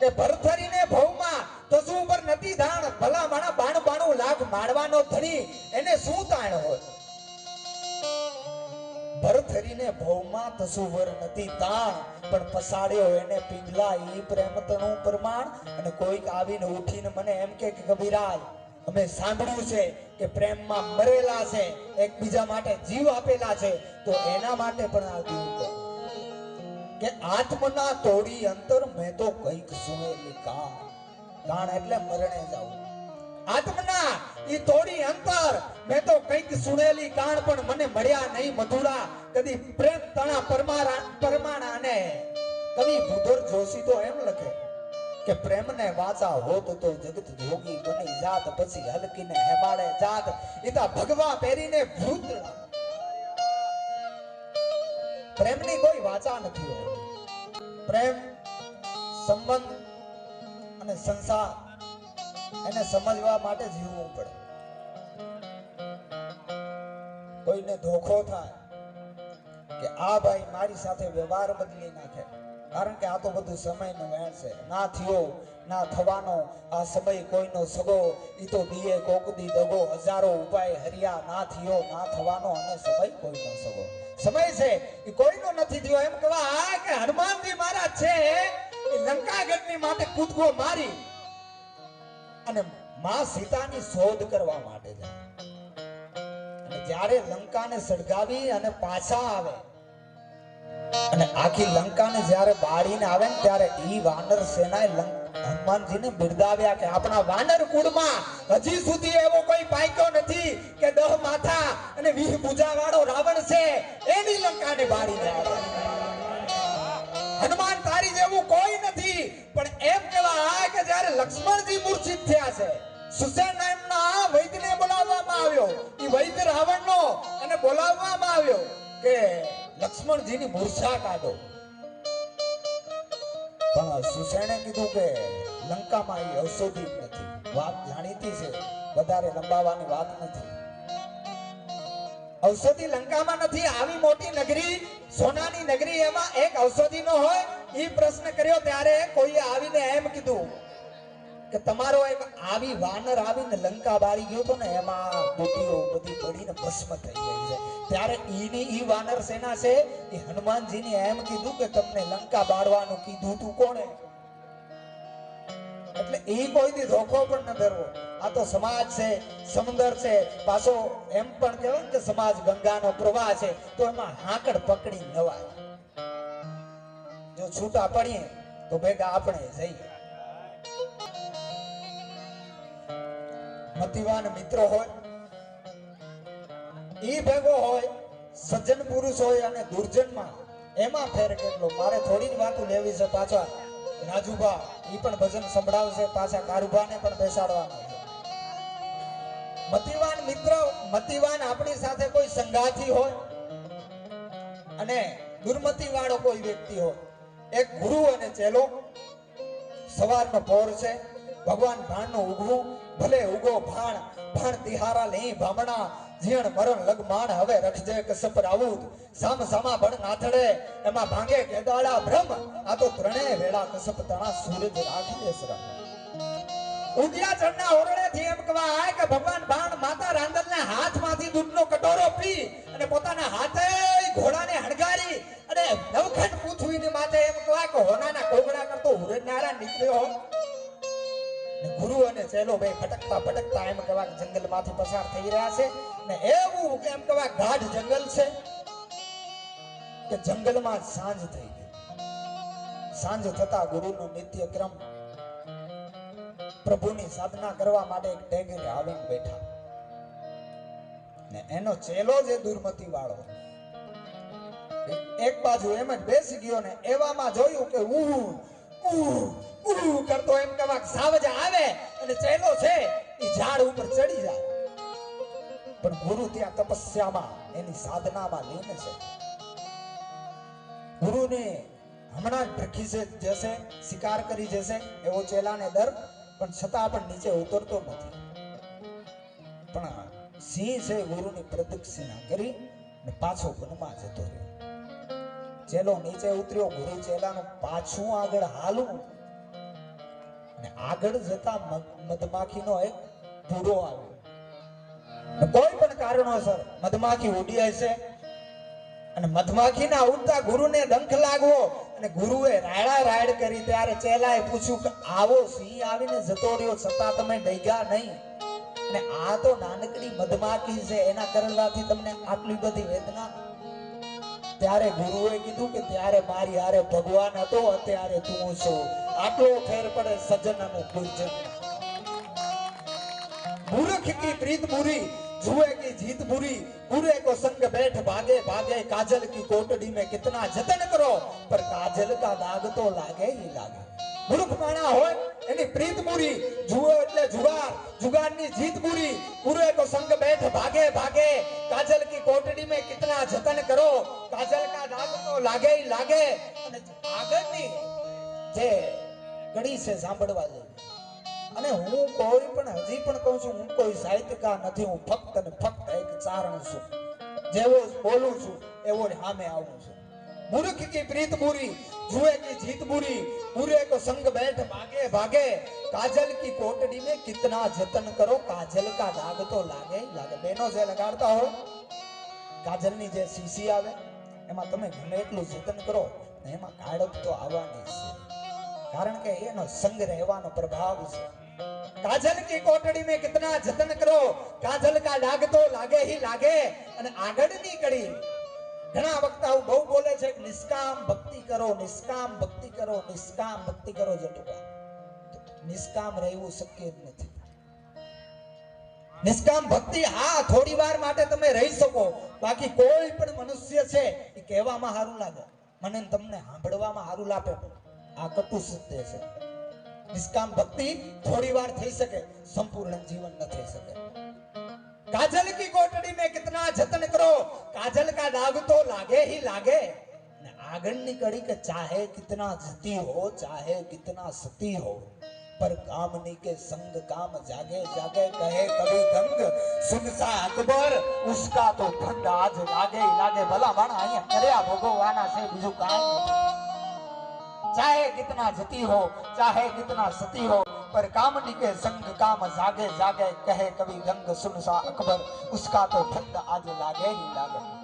કે ભરથરીને ભવમાં તસુ ઉપર નથી ધાણ. ભલા માણા બાણ બાણું લાખ મારવાનો ધણી એને શું તાણ હોય? ભરથરીને ભવમાં તસુવર નથી તાણ. પણ પસાડ્યો એને પિંગલા ઈ પ્રેમતણું પ્રમાણ અને કોઈક આવીને ઉઠીને મને એમ કે કબીરાજ, અમે સાંભળ્યું છે કે પ્રેમમાં મરેલા છે, એકબીજા માટે જીવ આપેલા છે, તો એના માટે પણ આ દીવું કે આત્મના તોડી અંતર મેં તો કંઈક સુનેલી કાન કાન એટલે મરણે જાવ આત્મના, ઈ તોડી અંતર મેં તો કંઈક સુણેલી કાણ પણ મને મળ્યા નહીં મધુરા. કદી પ્રેમ તણા પરમારા પરમાણાને. કવિ ભૂધર જોશી તો એમ લખે કે પ્રેમને વાચા હોત તો જગત જોગી બની જાત, પછી હલકીને હેમાડે જાત. ઈતા ભગવા પહેરીને ભૂતળા પ્રેમની કોઈ વાચા નથી હોતી પ્રેમ, સંબંધ અને સંસાર એને સમજવા માટે જીવવું પડે. કોઈને ધોખો થાય કે આ ભાઈ મારી સાથે વ્યવહાર બદલી નાખે. કારણ કે આ તો બધું સમયનો વેણ છે. ના થયો, ના થવાનો, આ સમય કોઈનો સગો, ઈ તો દીએ કોકદી દગો, હજારો ઉપાય હરિયા, ના થયો, ના થવાનો, અને સમય કોઈનો સગો. સમય છે એ કોઈનો નથી થયો. એમ કહેવા કે હનુમાનજી મહારાજ છે, એ લંકાગઢની માટે કૂદકો મારી અને માં સીતાની શોધ કરવા માટે જાય. અને જ્યારે લંકાને સળગાવી અને પાછા આવે અને આખી લંકાને જ્યારે બાળીને આવે ને ત્યારે ઈ વાનર સેનાએ હનુમાનજીને બિરદાવ્યા કે આપણા વાનર કુળમાં હજી સુધી એવો કોઈ પાયકો નથી કે દહ માથા અને વીહ પૂજા વાળો રાવણ છે, એની લંકાને બાળીને આવે. હનુમાન તારી જેવું કોઈ નથી, પણ એમ કેવા કે જ્યારે લક્ષ્મણજી મૂર્છિત થયા છે, સુસેન લક્ષ્મણજીની મૂર્છા કાઢો. પણ સુસેણે કીધું કે લંકામાં એ ઔષધિ નથી. વાત જાણીતી છે. વધારે લંબાવાની વાત નથી. ઔષધિ લંકામાં નથી. આવી મોટી નગરી, સોનાની નગરી એમાં એક ઔષધિ નો હોય, એ પ્રશ્ન કર્યો ત્યારે કોઈએ આવીને એમ કીધું કે તમારો એક આવી વાનર આવીને લંકા બાળી ગયો તો ને એમાં બુટીઓ બધી પડીને ભસ્મ થઈ ગઈ ત્યારે ઈની ઈ વાનર સેના છે, એ હનુમાનજીને એમ કીધું કે તમને લંકા બાળવાનું કીધું તું કોણે? એટલે એ કોઈથી ધોખો પણ ન ધરવો આ તો સમાજ છે, સમુદર છે, પાછો એમ પણ કહેવાય કે સમાજ ગંગાનો પ્રવાહ છે, તો એમાં હાકડ પકડી નવાય. જો છૂટા પડીએ તો ભેગા આપણે જઈએ. મતિવાન મિત્રો હોય ઈ ભેગો હોય, સજ્જન પુરુષ હોય અને દુર્જનમાં, એમાં ફેર કેટલો? મારે થોડી જ વાતો લેવી છે પાછા. રાજુભા, ઈ પણ ભજન સંભળાવશે, પાછા કારુભાને પણ બેસાડવાના મતિવાન મિત્ર, મતિવાન આપણી સાથે કોઈ સંગાથી હોય અને દુર્મતિ વાળો કોઈ વ્યક્તિ હોય. એક ગુરુ અને ચેલો, સવારનો પોર છે, ભગવાન ભાણનું ઉગવું, ભલે ઉગો ભાણ ભાણ તિહારા લઈ, ભામણા જીણ મરણ લગમાણ હવે રખજે કસપ રાઉત સામ સામા ભણ નાથડે, એમાં ભાંગે કેદાળા બ્રહ્મ આ તો ત્રણેય વેળા કસપ તણા સૂરજ રાખી સરા. ઉદિયા ચડના ઓરડેથી એમ કહેવાય કે ભગવાન બાણ માતા રાંદલના હાથમાંથી દૂધનો કટોરો પી અને પોતાના હાથે ઘોડાને હણગારી અને નવખંડ પૃથ્વીની માથે એમ કહેવાય કે હોનાના કોગડા કરતો હુરનારા નીકળ્યો. ને ગુરુ અને ચેલો ભાઈ ભટકતા ભટકતા એમ કહેવા જંગલમાંથી પસાર થઈ રહ્યા છે. ને એવું એમ કહેવા ગાઢ જંગલ છે કે જંગલમાં સાંજ થઈ ગઈ. સાંજ થતા ગુરુનો નિત્ય ક્રમ પ્રભુની સાધના કરવા માટે એક ટેગરે આવીને બેઠા. ને એનો ચેલો જે દુર્મતિ વાળો એક બાજુ એમ જ બેસી ગયો ને એવામાં જોયું કે ઉહ કરતો એમ કહેવા સાવજા આવે અને ચેલો છે એ ઝાડ ઉપર ચડી જાય. પણ ગુરુ ત્યાં તપસ્યામાં, એની સાધનામાં લીન છે. ગુરુને હમણાં ભરખી જશે, શિકાર કરી જશે એવો ચેલાને ડર, પણ છતાં પણ નીચે ઉતરતો નથી. પણ સિંહ છે ગુરુની પ્રદક્ષિણા કરી ને પાછો વનમાં જતો રહ્યો. ચેલો નીચે ઉતર્યો, ગુરુ ચેલાનું પાછું આગળ હાલું. અને આગળ જતા મધમાખીનો એક ભૂરો આવ્યો. કોઈ પણ કારણોસર મધમાખી ઉડી હશે. અને મધમાખીના ઉડતા ગુરુને ડંખ લાગવો અને ગુરુએ રાયડા રાયડ કરી ત્યારે ચેલાએ પૂછ્યું કે, આવો, સિંહ આવીને જતો રહ્યો, છતાં તમે ડગ્યા નહીં. અને આ તો નાનકડી મધમાખી છે, એના કરડવાથી તમને આટલી બધી વેદના ત્યારે ગુરુએ કીધું કે ત્યારે મારી હારે ભગવાન હતો, અત્યારે તું છો. આટલો ફેર પડે સજન અને દુર્જન મૂર્ખ કી પ્રીત બુરી જુએ કી જીત બુરી બુરે કો સંગ બેઠ ભાગે ભાગે, કાજલ કી કોટડી મે કિતના જતન કરો પર કાજલ કા દાગ તો લાગે હી લાગે. મૂર્ખ માણા હોય, એની પ્રીત પૂરી, જુઓ એટલે જુગાર, જુગારની જીત પૂરી. પૂરે કો સંગ બેઠ ભાગે ભાગે. કાજલ કી કોટડી મે કિતના જતન કરો? કાજલ કા રાગ તો લાગે લાગે. અને આગળની જે ઘડી છે સાંભળવા જોઈએ અને હું કોઈ પણ, હજી પણ કહું છું, હું કોઈ સાહિત્યકાર નથી, હું ફક્ત ને ફક્ત એક ચારણ છું. જેવો બોલું છું, એવો સામે આવું છું. મૂર્ખ કી પ્રીત બુરી જુએ કી જીત બુરી પૂરે કો સંગ બેઠ ભાગે ભાગે. કાજલ કી કોટડી મે કિતના જતન કરો, કાજલ કા દાગ તો લાગે લાગે. બેનો જે લગાડતા હો કાજલની જે સીસી આવે, એમાં તમે ગમે એટલું જતન કરો એમાં કાળપ તો આવવાની છે. કારણ કે એનો સંગ રહેવાનો પ્રભાવ છે. કાજલ કી કોટડી મેં કિતના જતન કરો, કાજલ કા લાગતો લાગે હી લાગે. અને આગળની કડી ઘણા વક્તાઓ બહુ બોલે છે નિષ્કામ ભક્તિ કરો, નિષ્કામ ભક્તિ કરો, નિષ્કામ ભક્તિ કરો જટુકા. નિષ્કામ રહેવું શક્ય જ નથી. નિષ્કામ ભક્તિ હા, થોડી વાર માટે તમે રહી શકો. બાકી કોઈ પણ મનુષ્ય છે એ કહેવામાં સારું લાગે. મને તમને સાંભળવામાં સારું લાગે. આ કટુ સત્ય છે. નિષ્કામ ભક્તિ થોડી વાર થઈ શકે. સંપૂર્ણ જીવન ન થઈ શકે. काजल की कोटड़ी में कितना जतन करो। काजल का दाग तो लागे ही लागे। आगन निकड़ी के चाहे कितना जती हो, चाहे कितना सती हो, पर कामनी के संग काम जागे जागे कहे कभी दंग। सुन सा अकबर, उसका तो धंग आज लागे लागे। भला बना आई करे भगवाना से बिजू चाहे कितना जती हो, चाहे कितना सती हो पर कामनी के संग काम जागे जागे कहे कभी गंग सुन सा अकबर उसका तो ठंड आज लागे ही लागे